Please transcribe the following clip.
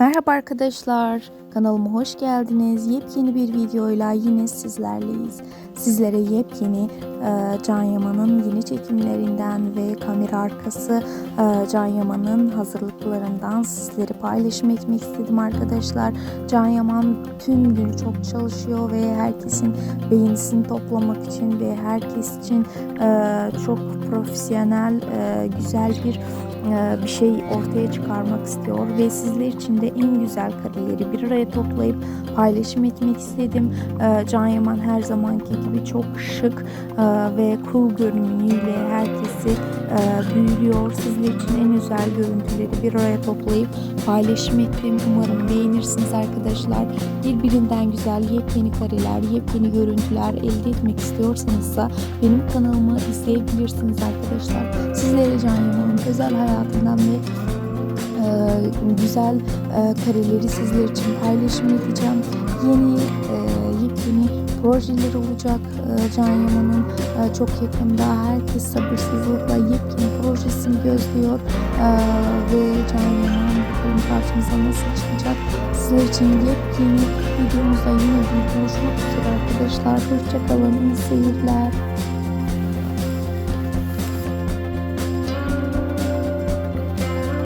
Merhaba arkadaşlar, kanalıma hoş geldiniz. Yepyeni bir videoyla yine sizlerleyiz. Sizlere yepyeni e, Can Yaman'ın yeni çekimlerinden ve kamera arkası e, Can Yaman'ın hazırlıklarından sizleri paylaşım etmek istedim arkadaşlar. Can Yaman tüm gün çok çalışıyor ve herkesin beğenisini toplamak için ve herkes için e, çok profesyonel, e, güzel bir e, bir şey ortaya çıkarmak istiyor ve sizler için de en güzel kareleri bir araya toplayıp paylaşım etmek istedim. E, Can Yaman her zamanki gibi çok şık e, ve cool görünümüyle herkesi e, büyülüyor. Sizler için en özel görüntüleri bir araya toplayıp paylaşım ettim. Umarım beğenirsiniz arkadaşlar. Birbirinden güzel yepyeni kareler, yepyeni görüntüler elde etmek istiyorsanız da benim kanalımı izleyebilirsiniz arkadaşlar. Sizlere Can Yaman'ın özel hayatından ve güzel e, kareleri sizler için paylaşım edeceğim. Yeni e, yepyeni projeler olacak e, Can Yaman'ın. E, çok yakında herkes sabırsızlıkla yepyeni projesini gözlüyor. E, ve Can Yaman bugün karşımıza nasıl çıkacak? Sizler için yepyeni videomuzda yine bir buluşmak üzere arkadaşlar. Hoşçakalın iyi seyirler